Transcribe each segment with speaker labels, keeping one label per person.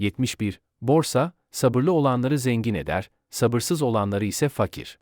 Speaker 1: 71. Borsa, sabırlı olanları zengin eder, sabırsız olanları ise fakir.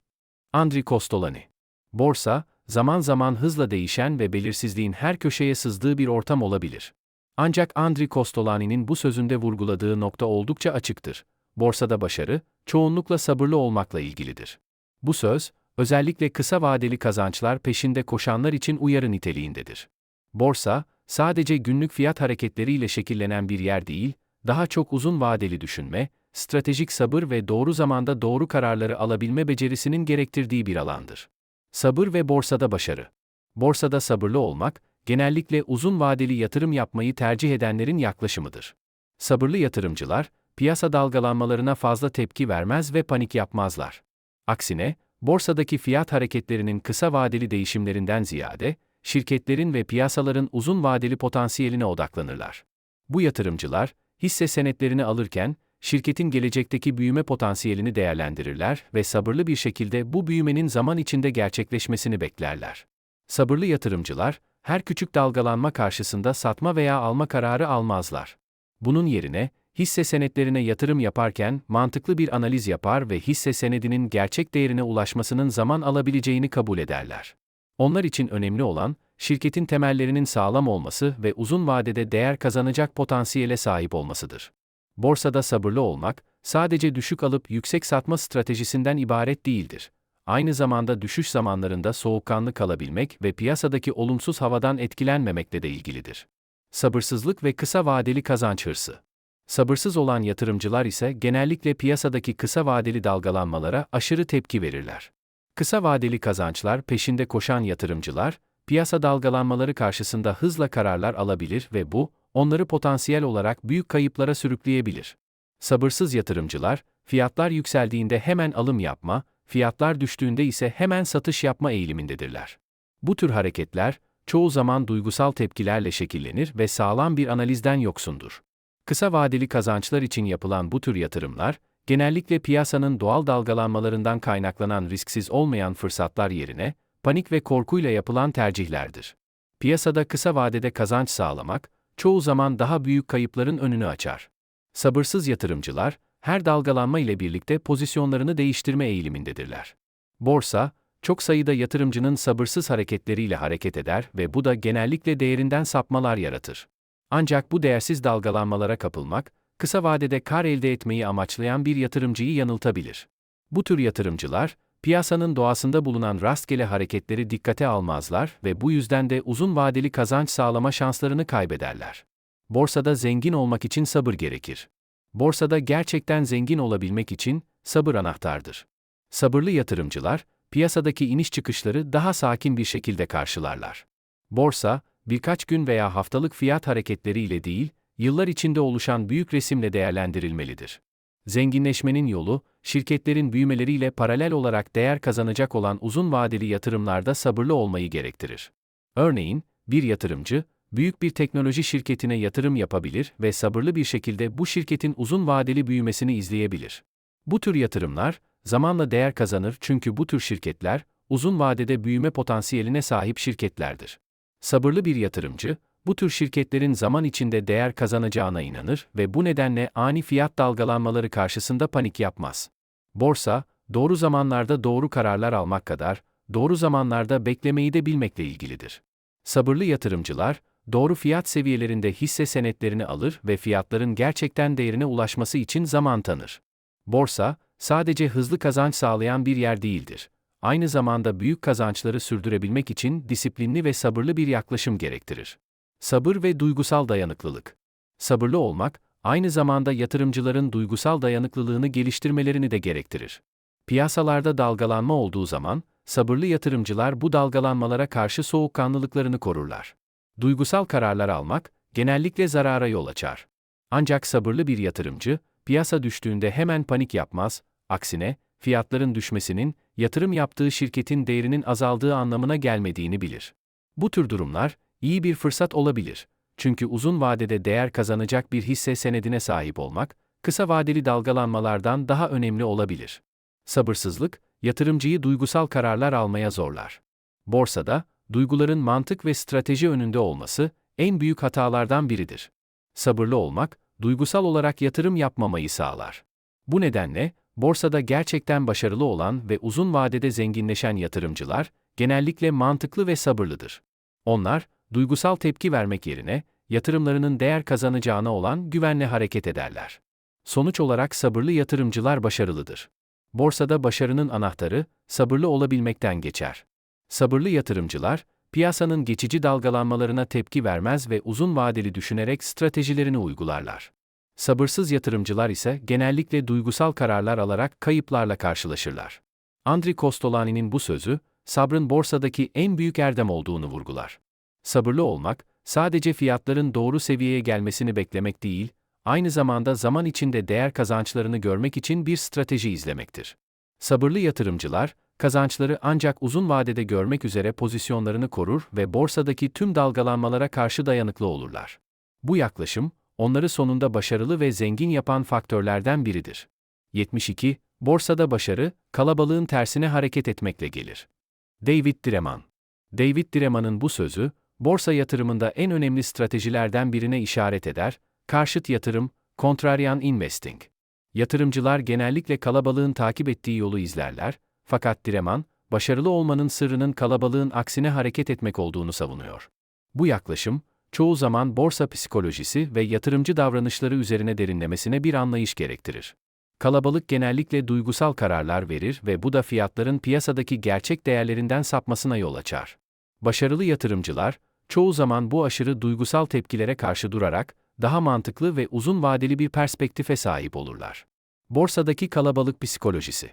Speaker 1: Andri Kostolani. Borsa, zaman zaman hızla değişen ve belirsizliğin her köşeye sızdığı bir ortam olabilir. Ancak Andri Kostolani'nin bu sözünde vurguladığı nokta oldukça açıktır. Borsada başarı, çoğunlukla sabırlı olmakla ilgilidir. Bu söz, özellikle kısa vadeli kazançlar peşinde koşanlar için uyarı niteliğindedir. Borsa, sadece günlük fiyat hareketleriyle şekillenen bir yer değil, daha çok uzun vadeli düşünme, stratejik sabır ve doğru zamanda doğru kararları alabilme becerisinin gerektirdiği bir alandır. Sabır ve borsada başarı. Borsada sabırlı olmak, genellikle uzun vadeli yatırım yapmayı tercih edenlerin yaklaşımıdır. Sabırlı yatırımcılar, piyasa dalgalanmalarına fazla tepki vermez ve panik yapmazlar. Aksine, borsadaki fiyat hareketlerinin kısa vadeli değişimlerinden ziyade, şirketlerin ve piyasaların uzun vadeli potansiyeline odaklanırlar. Bu yatırımcılar, hisse senetlerini alırken, şirketin gelecekteki büyüme potansiyelini değerlendirirler ve sabırlı bir şekilde bu büyümenin zaman içinde gerçekleşmesini beklerler. Sabırlı yatırımcılar, her küçük dalgalanma karşısında satma veya alma kararı almazlar. Bunun yerine, hisse senetlerine yatırım yaparken mantıklı bir analiz yapar ve hisse senedinin gerçek değerine ulaşmasının zaman alabileceğini kabul ederler. Onlar için önemli olan, şirketin temellerinin sağlam olması ve uzun vadede değer kazanacak potansiyele sahip olmasıdır. Borsada sabırlı olmak, sadece düşük alıp yüksek satma stratejisinden ibaret değildir. Aynı zamanda düşüş zamanlarında soğukkanlı kalabilmek ve piyasadaki olumsuz havadan etkilenmemekle de ilgilidir. Sabırsızlık ve kısa vadeli kazanç hırsı. Sabırsız olan yatırımcılar ise genellikle piyasadaki kısa vadeli dalgalanmalara aşırı tepki verirler. Kısa vadeli kazançlar peşinde koşan yatırımcılar, piyasa dalgalanmaları karşısında hızla kararlar alabilir ve bu, onları potansiyel olarak büyük kayıplara sürükleyebilir. Sabırsız yatırımcılar, fiyatlar yükseldiğinde hemen alım yapma, fiyatlar düştüğünde ise hemen satış yapma eğilimindedirler. Bu tür hareketler, çoğu zaman duygusal tepkilerle şekillenir ve sağlam bir analizden yoksundur. Kısa vadeli kazançlar için yapılan bu tür yatırımlar, genellikle piyasanın doğal dalgalanmalarından kaynaklanan risksiz olmayan fırsatlar yerine, panik ve korkuyla yapılan tercihlerdir. Piyasada kısa vadede kazanç sağlamak, çoğu zaman daha büyük kayıpların önünü açar. Sabırsız yatırımcılar, her dalgalanma ile birlikte pozisyonlarını değiştirme eğilimindedirler. Borsa, çok sayıda yatırımcının sabırsız hareketleriyle hareket eder ve bu da genellikle değerinden sapmalar yaratır. Ancak bu değersiz dalgalanmalara kapılmak, kısa vadede kar elde etmeyi amaçlayan bir yatırımcıyı yanıltabilir. Bu tür yatırımcılar, piyasanın doğasında bulunan rastgele hareketleri dikkate almazlar ve bu yüzden de uzun vadeli kazanç sağlama şanslarını kaybederler. Borsada zengin olmak için sabır gerekir. Borsada gerçekten zengin olabilmek için sabır anahtardır. Sabırlı yatırımcılar, piyasadaki iniş çıkışları daha sakin bir şekilde karşılarlar. Borsa, birkaç gün veya haftalık fiyat hareketleriyle değil, yıllar içinde oluşan büyük resimle değerlendirilmelidir. Zenginleşmenin yolu, şirketlerin büyümeleriyle paralel olarak değer kazanacak olan uzun vadeli yatırımlarda sabırlı olmayı gerektirir. Örneğin, bir yatırımcı, büyük bir teknoloji şirketine yatırım yapabilir ve sabırlı bir şekilde bu şirketin uzun vadeli büyümesini izleyebilir. Bu tür yatırımlar, zamanla değer kazanır çünkü bu tür şirketler, uzun vadede büyüme potansiyeline sahip şirketlerdir. Sabırlı bir yatırımcı, bu tür şirketlerin zaman içinde değer kazanacağına inanır ve bu nedenle ani fiyat dalgalanmaları karşısında panik yapmaz. Borsa, doğru zamanlarda doğru kararlar almak kadar, doğru zamanlarda beklemeyi de bilmekle ilgilidir. Sabırlı yatırımcılar, doğru fiyat seviyelerinde hisse senetlerini alır ve fiyatların gerçekten değerine ulaşması için zaman tanır. Borsa, sadece hızlı kazanç sağlayan bir yer değildir. Aynı zamanda büyük kazançları sürdürebilmek için disiplinli ve sabırlı bir yaklaşım gerektirir. Sabır ve duygusal dayanıklılık. Sabırlı olmak, aynı zamanda yatırımcıların duygusal dayanıklılığını geliştirmelerini de gerektirir. Piyasalarda dalgalanma olduğu zaman, sabırlı yatırımcılar bu dalgalanmalara karşı soğukkanlılıklarını korurlar. Duygusal kararlar almak, genellikle zarara yol açar. Ancak sabırlı bir yatırımcı, piyasa düştüğünde hemen panik yapmaz, aksine, fiyatların düşmesinin, yatırım yaptığı şirketin değerinin azaldığı anlamına gelmediğini bilir. Bu tür durumlar, iyi bir fırsat olabilir. Çünkü uzun vadede değer kazanacak bir hisse senedine sahip olmak, kısa vadeli dalgalanmalardan daha önemli olabilir. Sabırsızlık, yatırımcıyı duygusal kararlar almaya zorlar. Borsada, duyguların mantık ve strateji önünde olması, en büyük hatalardan biridir. Sabırlı olmak, duygusal olarak yatırım yapmamayı sağlar. Bu nedenle, borsada gerçekten başarılı olan ve uzun vadede zenginleşen yatırımcılar, genellikle mantıklı ve sabırlıdır. Onlar, duygusal tepki vermek yerine, yatırımlarının değer kazanacağına olan güvenle hareket ederler. Sonuç olarak sabırlı yatırımcılar başarılıdır. Borsada başarının anahtarı, sabırlı olabilmekten geçer. Sabırlı yatırımcılar, piyasanın geçici dalgalanmalarına tepki vermez ve uzun vadeli düşünerek stratejilerini uygularlar. Sabırsız yatırımcılar ise genellikle duygusal kararlar alarak kayıplarla karşılaşırlar. Andri Kostolani'nin bu sözü, sabrın borsadaki en büyük erdem olduğunu vurgular. Sabırlı olmak, sadece fiyatların doğru seviyeye gelmesini beklemek değil, aynı zamanda zaman içinde değer kazançlarını görmek için bir strateji izlemektir. Sabırlı yatırımcılar, kazançları ancak uzun vadede görmek üzere pozisyonlarını korur ve borsadaki tüm dalgalanmalara karşı dayanıklı olurlar. Bu yaklaşım, onları sonunda başarılı ve zengin yapan faktörlerden biridir. 72. Borsada başarı, kalabalığın tersine hareket etmekle gelir. David Direman David Direman'ın bu sözü, borsa yatırımında en önemli stratejilerden birine işaret eder, karşıt yatırım, contrarian investing. Yatırımcılar genellikle kalabalığın takip ettiği yolu izlerler, fakat Direman, başarılı olmanın sırrının kalabalığın aksine hareket etmek olduğunu savunuyor. Bu yaklaşım, çoğu zaman borsa psikolojisi ve yatırımcı davranışları üzerine derinlemesine bir anlayış gerektirir. Kalabalık genellikle duygusal kararlar verir ve bu da fiyatların piyasadaki gerçek değerlerinden sapmasına yol açar. Başarılı yatırımcılar, çoğu zaman bu aşırı duygusal tepkilere karşı durarak, daha mantıklı ve uzun vadeli bir perspektife sahip olurlar. Borsadaki kalabalık psikolojisi.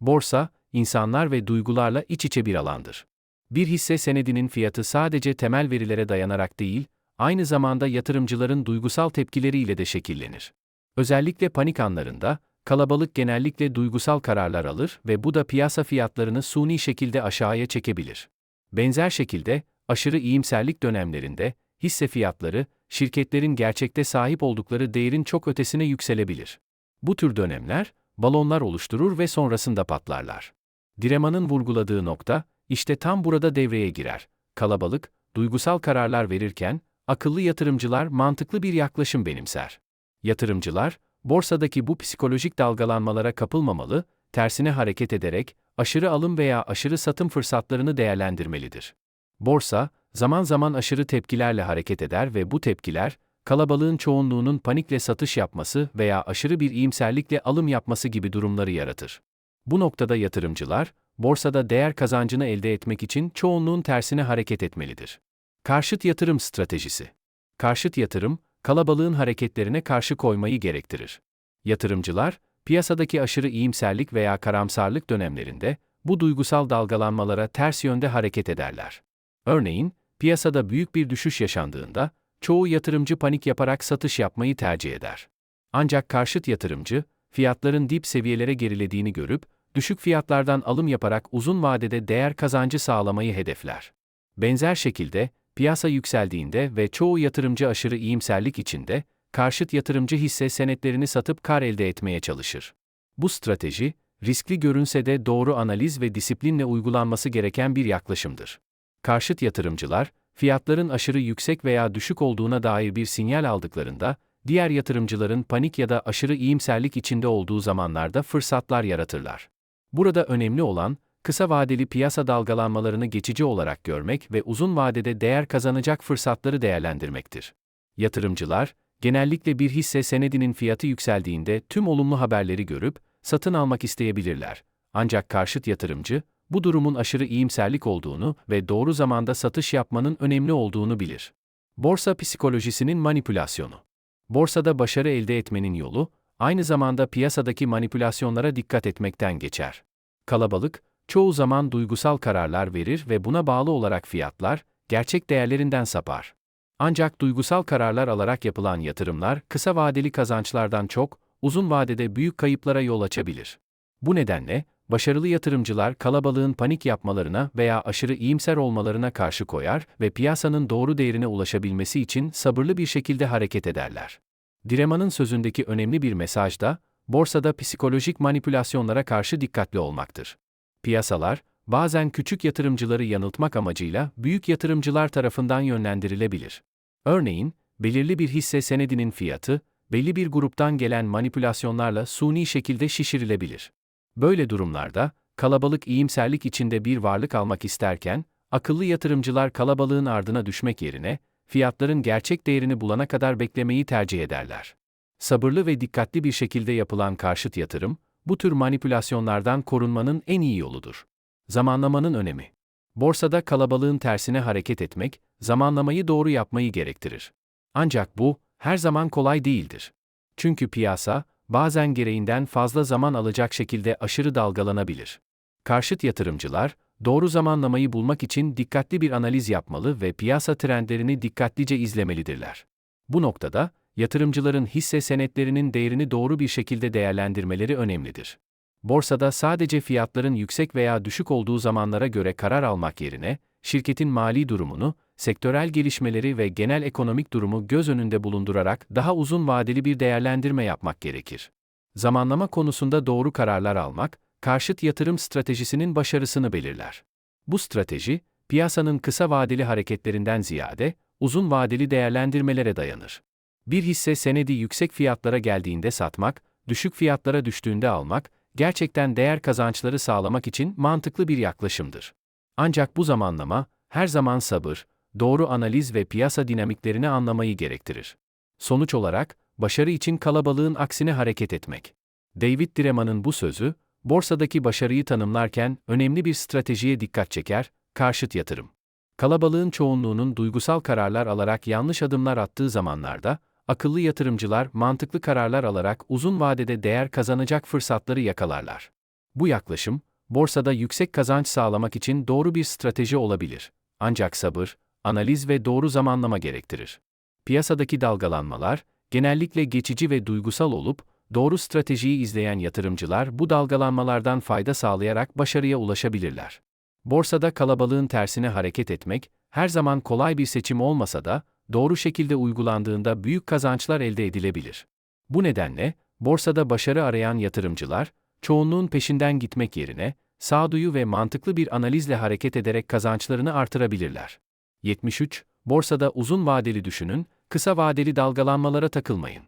Speaker 1: Borsa, insanlar ve duygularla iç içe bir alandır. Bir hisse senedinin fiyatı sadece temel verilere dayanarak değil, aynı zamanda yatırımcıların duygusal tepkileriyle de şekillenir. Özellikle panik anlarında, kalabalık genellikle duygusal kararlar alır ve bu da piyasa fiyatlarını suni şekilde aşağıya çekebilir. Benzer şekilde, aşırı iyimserlik dönemlerinde, hisse fiyatları, şirketlerin gerçekte sahip oldukları değerin çok ötesine yükselebilir. Bu tür dönemler, balonlar oluşturur ve sonrasında patlarlar. Direman'ın vurguladığı nokta, işte tam burada devreye girer. Kalabalık, duygusal kararlar verirken, akıllı yatırımcılar mantıklı bir yaklaşım benimser. Yatırımcılar, borsadaki bu psikolojik dalgalanmalara kapılmamalı, tersine hareket ederek, aşırı alım veya aşırı satım fırsatlarını değerlendirmelidir. Borsa, zaman zaman aşırı tepkilerle hareket eder ve bu tepkiler, kalabalığın çoğunluğunun panikle satış yapması veya aşırı bir iyimserlikle alım yapması gibi durumları yaratır. Bu noktada yatırımcılar, borsada değer kazancını elde etmek için çoğunluğun tersine hareket etmelidir. Karşıt yatırım stratejisi. Karşıt yatırım, kalabalığın hareketlerine karşı koymayı gerektirir. Yatırımcılar, piyasadaki aşırı iyimserlik veya karamsarlık dönemlerinde bu duygusal dalgalanmalara ters yönde hareket ederler. Örneğin, piyasada büyük bir düşüş yaşandığında çoğu yatırımcı panik yaparak satış yapmayı tercih eder. Ancak karşıt yatırımcı, fiyatların dip seviyelere gerilediğini görüp düşük fiyatlardan alım yaparak uzun vadede değer kazancı sağlamayı hedefler. Benzer şekilde, piyasa yükseldiğinde ve çoğu yatırımcı aşırı iyimserlik içinde, karşıt yatırımcı hisse senetlerini satıp kar elde etmeye çalışır. Bu strateji, riskli görünse de doğru analiz ve disiplinle uygulanması gereken bir yaklaşımdır. Karşıt yatırımcılar, fiyatların aşırı yüksek veya düşük olduğuna dair bir sinyal aldıklarında, diğer yatırımcıların panik ya da aşırı iyimserlik içinde olduğu zamanlarda fırsatlar yaratırlar. Burada önemli olan, kısa vadeli piyasa dalgalanmalarını geçici olarak görmek ve uzun vadede değer kazanacak fırsatları değerlendirmektir. Yatırımcılar, genellikle bir hisse senedinin fiyatı yükseldiğinde tüm olumlu haberleri görüp, satın almak isteyebilirler. Ancak karşıt yatırımcı, bu durumun aşırı iyimserlik olduğunu ve doğru zamanda satış yapmanın önemli olduğunu bilir. Borsa psikolojisinin manipülasyonu. Borsada başarı elde etmenin yolu, aynı zamanda piyasadaki manipülasyonlara dikkat etmekten geçer. Kalabalık, çoğu zaman duygusal kararlar verir ve buna bağlı olarak fiyatlar, gerçek değerlerinden sapar. Ancak duygusal kararlar alarak yapılan yatırımlar kısa vadeli kazançlardan çok, uzun vadede büyük kayıplara yol açabilir. Bu nedenle, başarılı yatırımcılar kalabalığın panik yapmalarına veya aşırı iyimser olmalarına karşı koyar ve piyasanın doğru değerine ulaşabilmesi için sabırlı bir şekilde hareket ederler. Direman'ın sözündeki önemli bir mesaj da, borsada psikolojik manipülasyonlara karşı dikkatli olmaktır. Piyasalar, bazen küçük yatırımcıları yanıltmak amacıyla büyük yatırımcılar tarafından yönlendirilebilir. Örneğin, belirli bir hisse senedinin fiyatı, belli bir gruptan gelen manipülasyonlarla suni şekilde şişirilebilir. Böyle durumlarda, kalabalık iyimserlik içinde bir varlık almak isterken, akıllı yatırımcılar kalabalığın ardına düşmek yerine, fiyatların gerçek değerini bulana kadar beklemeyi tercih ederler. Sabırlı ve dikkatli bir şekilde yapılan karşıt yatırım, bu tür manipülasyonlardan korunmanın en iyi yoludur. Zamanlamanın önemi. Borsada kalabalığın tersine hareket etmek, zamanlamayı doğru yapmayı gerektirir. Ancak bu, her zaman kolay değildir. Çünkü piyasa, bazen gereğinden fazla zaman alacak şekilde aşırı dalgalanabilir. Karşıt yatırımcılar, doğru zamanlamayı bulmak için dikkatli bir analiz yapmalı ve piyasa trendlerini dikkatlice izlemelidirler. Bu noktada, yatırımcıların hisse senetlerinin değerini doğru bir şekilde değerlendirmeleri önemlidir. Borsada sadece fiyatların yüksek veya düşük olduğu zamanlara göre karar almak yerine, şirketin mali durumunu, sektörel gelişmeleri ve genel ekonomik durumu göz önünde bulundurarak daha uzun vadeli bir değerlendirme yapmak gerekir. Zamanlama konusunda doğru kararlar almak, karşıt yatırım stratejisinin başarısını belirler. Bu strateji, piyasanın kısa vadeli hareketlerinden ziyade, uzun vadeli değerlendirmelere dayanır. Bir hisse senedi yüksek fiyatlara geldiğinde satmak, düşük fiyatlara düştüğünde almak, gerçekten değer kazançları sağlamak için mantıklı bir yaklaşımdır. Ancak bu zamanlama, her zaman sabır, doğru analiz ve piyasa dinamiklerini anlamayı gerektirir. Sonuç olarak, başarı için kalabalığın aksine hareket etmek. David Direman'ın bu sözü, borsadaki başarıyı tanımlarken önemli bir stratejiye dikkat çeker, karşıt yatırım. Kalabalığın çoğunluğunun duygusal kararlar alarak yanlış adımlar attığı zamanlarda, akıllı yatırımcılar mantıklı kararlar alarak uzun vadede değer kazanacak fırsatları yakalarlar. Bu yaklaşım, borsada yüksek kazanç sağlamak için doğru bir strateji olabilir. Ancak sabır, analiz ve doğru zamanlama gerektirir. Piyasadaki dalgalanmalar, genellikle geçici ve duygusal olup, doğru stratejiyi izleyen yatırımcılar bu dalgalanmalardan fayda sağlayarak başarıya ulaşabilirler. Borsada kalabalığın tersine hareket etmek, her zaman kolay bir seçim olmasa da, doğru şekilde uygulandığında büyük kazançlar elde edilebilir. Bu nedenle, borsada başarı arayan yatırımcılar, çoğunluğun peşinden gitmek yerine, sağduyu ve mantıklı bir analizle hareket ederek kazançlarını artırabilirler. 73. Borsada uzun vadeli düşünün, kısa vadeli dalgalanmalara takılmayın.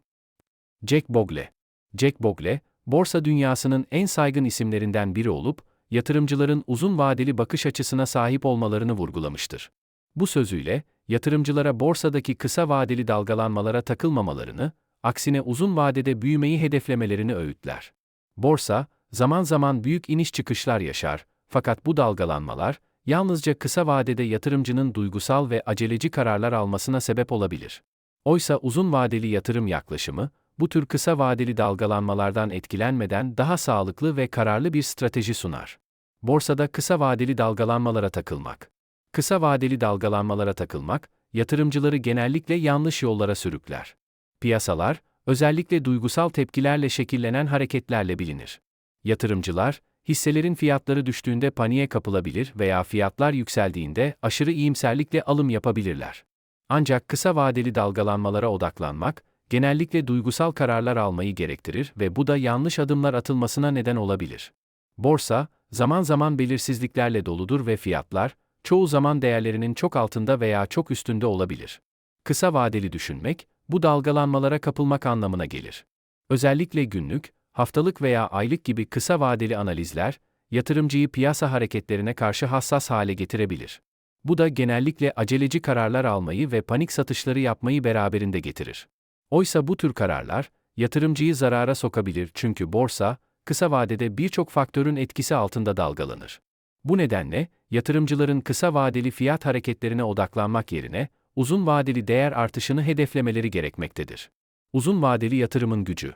Speaker 1: Jack Bogle Jack Bogle, borsa dünyasının en saygın isimlerinden biri olup, yatırımcıların uzun vadeli bakış açısına sahip olmalarını vurgulamıştır. Bu sözüyle, yatırımcılara borsadaki kısa vadeli dalgalanmalara takılmamalarını, aksine uzun vadede büyümeyi hedeflemelerini öğütler. Borsa, zaman zaman büyük iniş çıkışlar yaşar, fakat bu dalgalanmalar, yalnızca kısa vadede yatırımcının duygusal ve aceleci kararlar almasına sebep olabilir. Oysa uzun vadeli yatırım yaklaşımı, bu tür kısa vadeli dalgalanmalardan etkilenmeden daha sağlıklı ve kararlı bir strateji sunar. Borsada kısa vadeli dalgalanmalara takılmak. Kısa vadeli dalgalanmalara takılmak, yatırımcıları genellikle yanlış yollara sürükler. Piyasalar, özellikle duygusal tepkilerle şekillenen hareketlerle bilinir. Yatırımcılar, hisselerin fiyatları düştüğünde paniğe kapılabilir veya fiyatlar yükseldiğinde aşırı iyimserlikle alım yapabilirler. Ancak kısa vadeli dalgalanmalara odaklanmak, genellikle duygusal kararlar almayı gerektirir ve bu da yanlış adımlar atılmasına neden olabilir. Borsa, zaman zaman belirsizliklerle doludur ve fiyatlar, çoğu zaman değerlerinin çok altında veya çok üstünde olabilir. Kısa vadeli düşünmek, bu dalgalanmalara kapılmak anlamına gelir. Özellikle günlük, haftalık veya aylık gibi kısa vadeli analizler, yatırımcıyı piyasa hareketlerine karşı hassas hale getirebilir. Bu da genellikle aceleci kararlar almayı ve panik satışları yapmayı beraberinde getirir. Oysa bu tür kararlar, yatırımcıyı zarara sokabilir çünkü borsa, kısa vadede birçok faktörün etkisi altında dalgalanır. Bu nedenle, yatırımcıların kısa vadeli fiyat hareketlerine odaklanmak yerine, uzun vadeli değer artışını hedeflemeleri gerekmektedir. Uzun vadeli yatırımın gücü.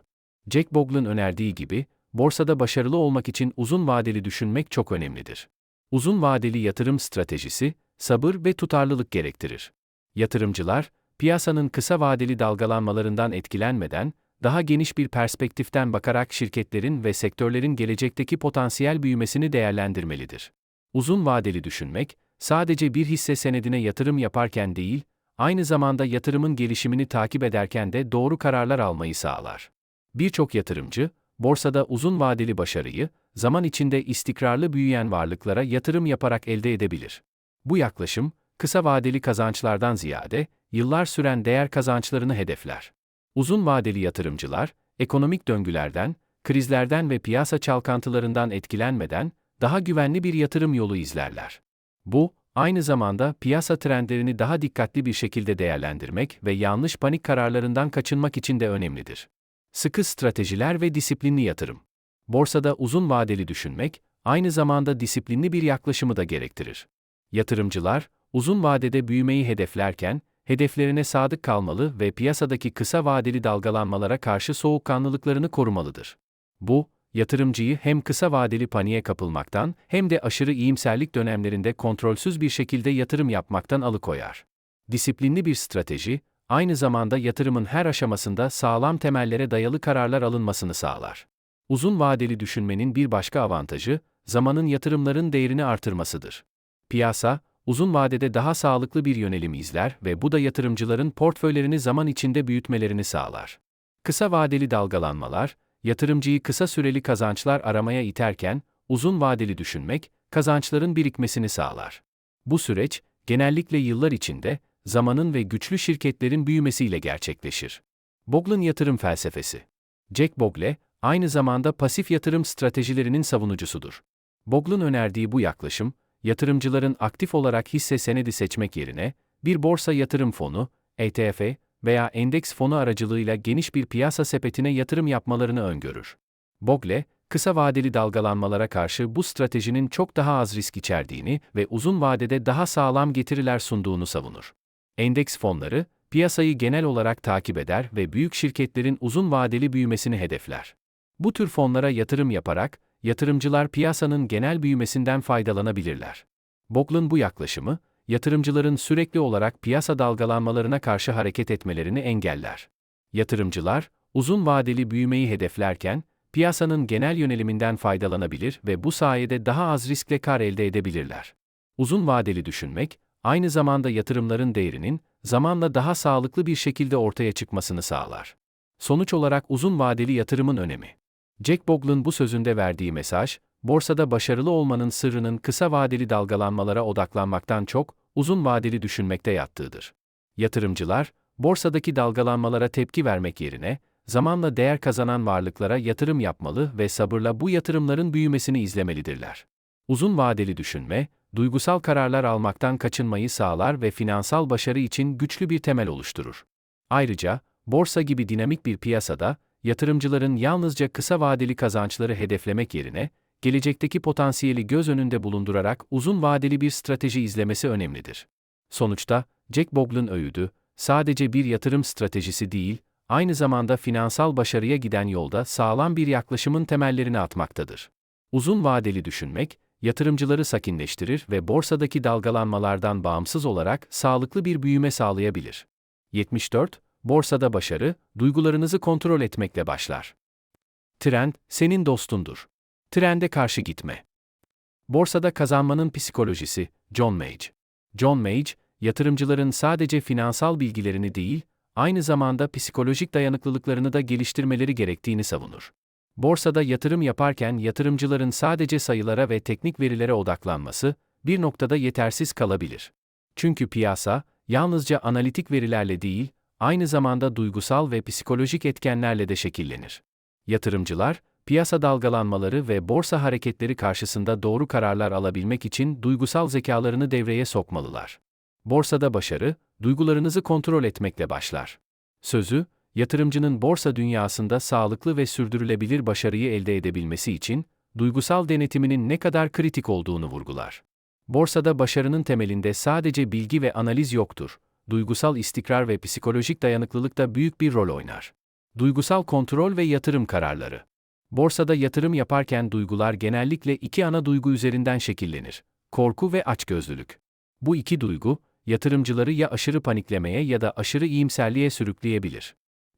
Speaker 1: Jack Bogle'ın önerdiği gibi, borsada başarılı olmak için uzun vadeli düşünmek çok önemlidir. Uzun vadeli yatırım stratejisi, sabır ve tutarlılık gerektirir. Yatırımcılar, piyasanın kısa vadeli dalgalanmalarından etkilenmeden, daha geniş bir perspektiften bakarak şirketlerin ve sektörlerin gelecekteki potansiyel büyümesini değerlendirmelidir. Uzun vadeli düşünmek, sadece bir hisse senedine yatırım yaparken değil, aynı zamanda yatırımın gelişimini takip ederken de doğru kararlar almayı sağlar. Birçok yatırımcı, borsada uzun vadeli başarıyı, zaman içinde istikrarlı büyüyen varlıklara yatırım yaparak elde edebilir. Bu yaklaşım, kısa vadeli kazançlardan ziyade, yıllar süren değer kazançlarını hedefler. Uzun vadeli yatırımcılar, ekonomik döngülerden, krizlerden ve piyasa çalkantılarından etkilenmeden daha güvenli bir yatırım yolu izlerler. Bu, aynı zamanda piyasa trendlerini daha dikkatli bir şekilde değerlendirmek ve yanlış panik kararlarından kaçınmak için de önemlidir. Sıkı stratejiler ve disiplinli yatırım. Borsada uzun vadeli düşünmek, aynı zamanda disiplinli bir yaklaşımı da gerektirir. Yatırımcılar, uzun vadede büyümeyi hedeflerken, hedeflerine sadık kalmalı ve piyasadaki kısa vadeli dalgalanmalara karşı soğukkanlılıklarını korumalıdır. Bu, yatırımcıyı hem kısa vadeli paniğe kapılmaktan hem de aşırı iyimserlik dönemlerinde kontrolsüz bir şekilde yatırım yapmaktan alıkoyar. Disiplinli bir strateji, aynı zamanda yatırımın her aşamasında sağlam temellere dayalı kararlar alınmasını sağlar. Uzun vadeli düşünmenin bir başka avantajı, zamanın yatırımların değerini artırmasıdır. Piyasa, uzun vadede daha sağlıklı bir yönelim izler ve bu da yatırımcıların portföylerini zaman içinde büyütmelerini sağlar. Kısa vadeli dalgalanmalar, yatırımcıyı kısa süreli kazançlar aramaya iterken, uzun vadeli düşünmek, kazançların birikmesini sağlar. Bu süreç, genellikle yıllar içinde, zamanın ve güçlü şirketlerin büyümesiyle gerçekleşir. Bogle'ın yatırım felsefesi. Jack Bogle, aynı zamanda pasif yatırım stratejilerinin savunucusudur. Bogle'ın önerdiği bu yaklaşım, yatırımcıların aktif olarak hisse senedi seçmek yerine, bir borsa yatırım fonu, ETF veya endeks fonu aracılığıyla geniş bir piyasa sepetine yatırım yapmalarını öngörür. Bogle, kısa vadeli dalgalanmalara karşı bu stratejinin çok daha az risk içerdiğini ve uzun vadede daha sağlam getiriler sunduğunu savunur. Endeks fonları, piyasayı genel olarak takip eder ve büyük şirketlerin uzun vadeli büyümesini hedefler. Bu tür fonlara yatırım yaparak, yatırımcılar piyasanın genel büyümesinden faydalanabilirler. Bogle'ın bu yaklaşımı, yatırımcıların sürekli olarak piyasa dalgalanmalarına karşı hareket etmelerini engeller. Yatırımcılar, uzun vadeli büyümeyi hedeflerken, piyasanın genel yöneliminden faydalanabilir ve bu sayede daha az riskle kar elde edebilirler. Uzun vadeli düşünmek, aynı zamanda yatırımların değerinin, zamanla daha sağlıklı bir şekilde ortaya çıkmasını sağlar. Sonuç olarak uzun vadeli yatırımın önemi. Jack Bogle'ın bu sözünde verdiği mesaj, borsada başarılı olmanın sırrının kısa vadeli dalgalanmalara odaklanmaktan çok, uzun vadeli düşünmekte yattığıdır. Yatırımcılar, borsadaki dalgalanmalara tepki vermek yerine, zamanla değer kazanan varlıklara yatırım yapmalı ve sabırla bu yatırımların büyümesini izlemelidirler. Uzun vadeli düşünme, duygusal kararlar almaktan kaçınmayı sağlar ve finansal başarı için güçlü bir temel oluşturur. Ayrıca, borsa gibi dinamik bir piyasada, yatırımcıların yalnızca kısa vadeli kazançları hedeflemek yerine, gelecekteki potansiyeli göz önünde bulundurarak uzun vadeli bir strateji izlemesi önemlidir. Sonuçta, Jack Bogle'ın öğüdü, sadece bir yatırım stratejisi değil, aynı zamanda finansal başarıya giden yolda sağlam bir yaklaşımın temellerini atmaktadır. Uzun vadeli düşünmek, yatırımcıları sakinleştirir ve borsadaki dalgalanmalardan bağımsız olarak sağlıklı bir büyüme sağlayabilir. 74. Borsada başarı, duygularınızı kontrol etmekle başlar. Trend, senin dostundur. Trende karşı gitme. Borsada kazanmanın psikolojisi, John Mage. John Mage, yatırımcıların sadece finansal bilgilerini değil, aynı zamanda psikolojik dayanıklılıklarını da geliştirmeleri gerektiğini savunur. Borsada yatırım yaparken yatırımcıların sadece sayılara ve teknik verilere odaklanması, bir noktada yetersiz kalabilir. Çünkü piyasa, yalnızca analitik verilerle değil, aynı zamanda duygusal ve psikolojik etkenlerle de şekillenir. Yatırımcılar, piyasa dalgalanmaları ve borsa hareketleri karşısında doğru kararlar alabilmek için duygusal zekalarını devreye sokmalılar. Borsada başarı, duygularınızı kontrol etmekle başlar. Sözü, yatırımcının borsa dünyasında sağlıklı ve sürdürülebilir başarıyı elde edebilmesi için, duygusal denetiminin ne kadar kritik olduğunu vurgular. Borsada başarının temelinde sadece bilgi ve analiz yoktur, duygusal istikrar ve psikolojik dayanıklılık da büyük bir rol oynar. Duygusal kontrol ve yatırım kararları. Borsada yatırım yaparken duygular genellikle iki ana duygu üzerinden şekillenir. Korku ve açgözlülük. Bu iki duygu, yatırımcıları ya aşırı paniklemeye ya da aşırı iyimserliğe sürükleyebilir.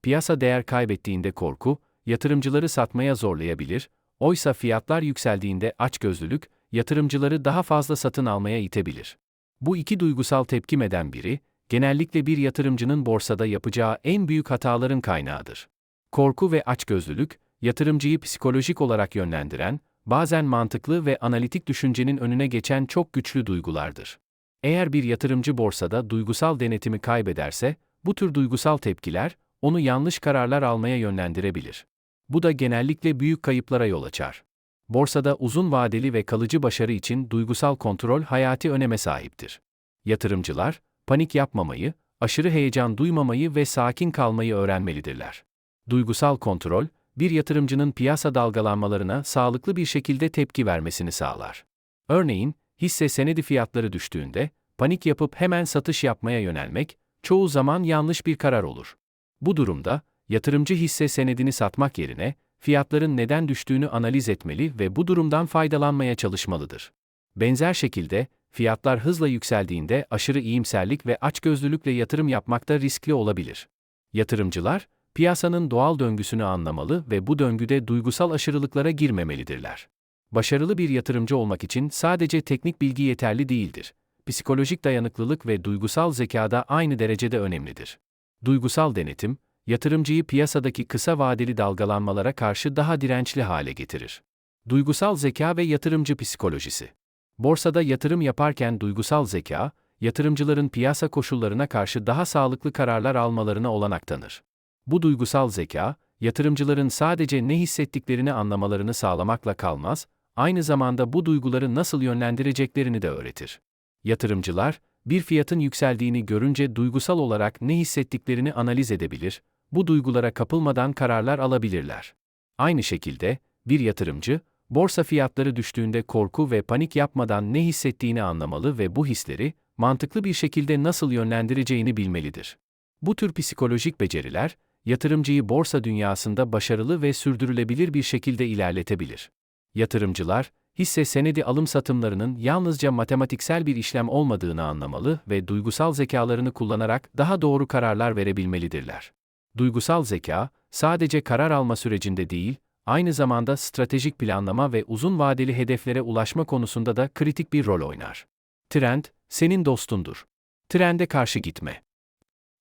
Speaker 1: Piyasa değer kaybettiğinde korku, yatırımcıları satmaya zorlayabilir, oysa fiyatlar yükseldiğinde açgözlülük, yatırımcıları daha fazla satın almaya itebilir. Bu iki duygusal tepkimeden biri, genellikle bir yatırımcının borsada yapacağı en büyük hataların kaynağıdır. Korku ve açgözlülük, yatırımcıyı psikolojik olarak yönlendiren, bazen mantıklı ve analitik düşüncenin önüne geçen çok güçlü duygulardır. Eğer bir yatırımcı borsada duygusal denetimi kaybederse, bu tür duygusal tepkiler, onu yanlış kararlar almaya yönlendirebilir. Bu da genellikle büyük kayıplara yol açar. Borsada uzun vadeli ve kalıcı başarı için duygusal kontrol hayati öneme sahiptir. Yatırımcılar, panik yapmamayı, aşırı heyecan duymamayı ve sakin kalmayı öğrenmelidirler. Duygusal kontrol, bir yatırımcının piyasa dalgalanmalarına sağlıklı bir şekilde tepki vermesini sağlar. Örneğin, hisse senedi fiyatları düştüğünde, panik yapıp hemen satış yapmaya yönelmek, çoğu zaman yanlış bir karar olur. Bu durumda, yatırımcı hisse senedini satmak yerine, fiyatların neden düştüğünü analiz etmeli ve bu durumdan faydalanmaya çalışmalıdır. Benzer şekilde, fiyatlar hızla yükseldiğinde aşırı iyimserlik ve açgözlülükle yatırım yapmakta riskli olabilir. Yatırımcılar, piyasanın doğal döngüsünü anlamalı ve bu döngüde duygusal aşırılıklara girmemelidirler. Başarılı bir yatırımcı olmak için sadece teknik bilgi yeterli değildir. Psikolojik dayanıklılık ve duygusal zeka da aynı derecede önemlidir. Duygusal denetim, yatırımcıyı piyasadaki kısa vadeli dalgalanmalara karşı daha dirençli hale getirir. Duygusal zeka ve yatırımcı psikolojisi. Borsada yatırım yaparken duygusal zeka, yatırımcıların piyasa koşullarına karşı daha sağlıklı kararlar almalarına olanak tanır. Bu duygusal zeka, yatırımcıların sadece ne hissettiklerini anlamalarını sağlamakla kalmaz, aynı zamanda bu duyguları nasıl yönlendireceklerini de öğretir. Yatırımcılar, bir fiyatın yükseldiğini görünce duygusal olarak ne hissettiklerini analiz edebilir, bu duygulara kapılmadan kararlar alabilirler. Aynı şekilde, bir yatırımcı, borsa fiyatları düştüğünde korku ve panik yapmadan ne hissettiğini anlamalı ve bu hisleri, mantıklı bir şekilde nasıl yönlendireceğini bilmelidir. Bu tür psikolojik beceriler, yatırımcıyı borsa dünyasında başarılı ve sürdürülebilir bir şekilde ilerletebilir. Yatırımcılar, hisse senedi alım satımlarının yalnızca matematiksel bir işlem olmadığını anlamalı ve duygusal zekalarını kullanarak daha doğru kararlar verebilmelidirler. Duygusal zeka, sadece karar alma sürecinde değil, aynı zamanda stratejik planlama ve uzun vadeli hedeflere ulaşma konusunda da kritik bir rol oynar. Trend, senin dostundur. Trende karşı gitme.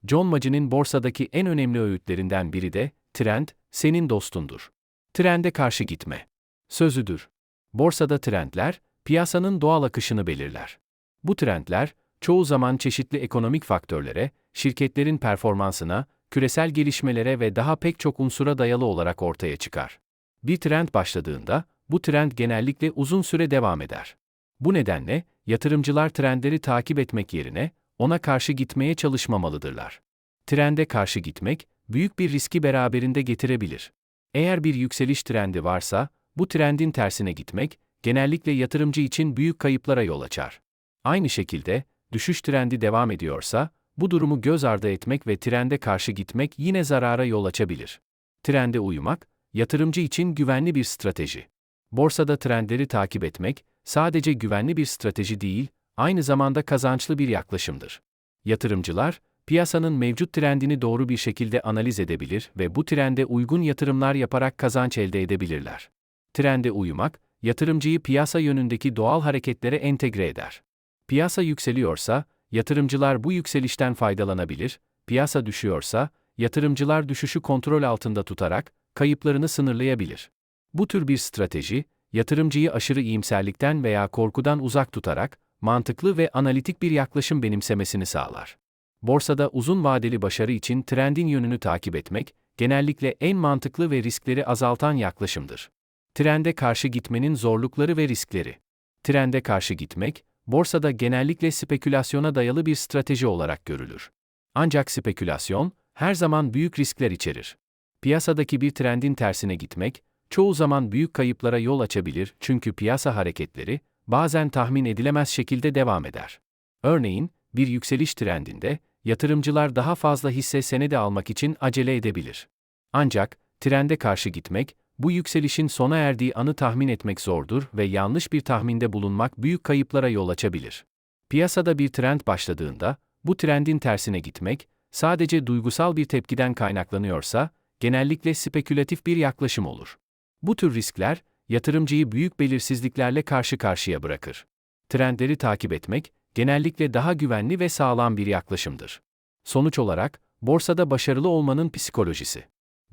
Speaker 1: John Mackey'nin borsadaki en önemli öğütlerinden biri de, trend, senin dostundur. Trende karşı gitme. Sözüdür. Borsada trendler, piyasanın doğal akışını belirler. Bu trendler, çoğu zaman çeşitli ekonomik faktörlere, şirketlerin performansına, küresel gelişmelere ve daha pek çok unsura dayalı olarak ortaya çıkar. Bir trend başladığında, bu trend genellikle uzun süre devam eder. Bu nedenle, yatırımcılar trendleri takip etmek yerine, ona karşı gitmeye çalışmamalıdırlar. Trende karşı gitmek, büyük bir riski beraberinde getirebilir. Eğer bir yükseliş trendi varsa, bu trendin tersine gitmek, genellikle yatırımcı için büyük kayıplara yol açar. Aynı şekilde, düşüş trendi devam ediyorsa, bu durumu göz ardı etmek ve trende karşı gitmek yine zarara yol açabilir. Trende uyumak, yatırımcı için güvenli bir strateji. Borsada trendleri takip etmek, sadece güvenli bir strateji değil, aynı zamanda kazançlı bir yaklaşımdır. Yatırımcılar, piyasanın mevcut trendini doğru bir şekilde analiz edebilir ve bu trende uygun yatırımlar yaparak kazanç elde edebilirler. Trende uyumak, yatırımcıyı piyasa yönündeki doğal hareketlere entegre eder. Piyasa yükseliyorsa, yatırımcılar bu yükselişten faydalanabilir, piyasa düşüyorsa, yatırımcılar düşüşü kontrol altında tutarak kayıplarını sınırlayabilir. Bu tür bir strateji, yatırımcıyı aşırı iyimserlikten veya korkudan uzak tutarak mantıklı ve analitik bir yaklaşım benimsemesini sağlar. Borsada uzun vadeli başarı için trendin yönünü takip etmek genellikle en mantıklı ve riskleri azaltan yaklaşımdır. Trende karşı gitmenin zorlukları ve riskleri. Trende karşı gitmek, borsada genellikle spekülasyona dayalı bir strateji olarak görülür. Ancak spekülasyon, her zaman büyük riskler içerir. Piyasadaki bir trendin tersine gitmek, çoğu zaman büyük kayıplara yol açabilir çünkü piyasa hareketleri, bazen tahmin edilemez şekilde devam eder. Örneğin, bir yükseliş trendinde, yatırımcılar daha fazla hisse senedi almak için acele edebilir. Ancak, trende karşı gitmek, bu yükselişin sona erdiği anı tahmin etmek zordur ve yanlış bir tahminde bulunmak büyük kayıplara yol açabilir. Piyasada bir trend başladığında, bu trendin tersine gitmek, sadece duygusal bir tepkiden kaynaklanıyorsa, genellikle spekülatif bir yaklaşım olur. Bu tür riskler, yatırımcıyı büyük belirsizliklerle karşı karşıya bırakır. Trendleri takip etmek, genellikle daha güvenli ve sağlam bir yaklaşımdır. Sonuç olarak, borsada başarılı olmanın psikolojisi.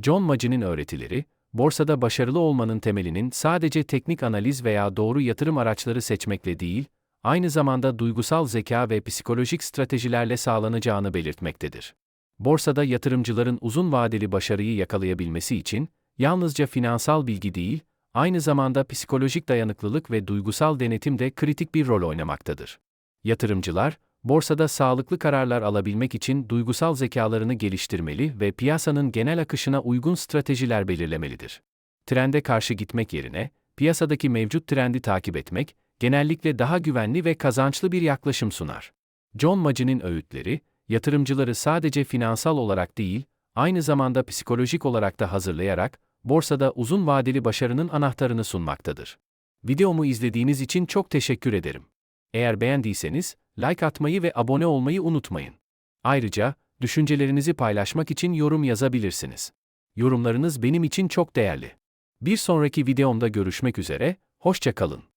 Speaker 1: John Mackey'nin öğretileri, borsada başarılı olmanın temelinin sadece teknik analiz veya doğru yatırım araçları seçmekle değil, aynı zamanda duygusal zeka ve psikolojik stratejilerle sağlanacağını belirtmektedir. Borsada yatırımcıların uzun vadeli başarıyı yakalayabilmesi için yalnızca finansal bilgi değil, aynı zamanda psikolojik dayanıklılık ve duygusal denetim de kritik bir rol oynamaktadır. Yatırımcılar, borsada sağlıklı kararlar alabilmek için duygusal zekalarını geliştirmeli ve piyasanın genel akışına uygun stratejiler belirlemelidir. Trende karşı gitmek yerine, piyasadaki mevcut trendi takip etmek, genellikle daha güvenli ve kazançlı bir yaklaşım sunar. John Maggie'nin öğütleri, yatırımcıları sadece finansal olarak değil, aynı zamanda psikolojik olarak da hazırlayarak, borsada uzun vadeli başarının anahtarını sunmaktadır. Videomu izlediğiniz için çok teşekkür ederim. Eğer beğendiyseniz, like atmayı ve abone olmayı unutmayın. Ayrıca, düşüncelerinizi paylaşmak için yorum yazabilirsiniz. Yorumlarınız benim için çok değerli. Bir sonraki videomda görüşmek üzere, hoşça kalın.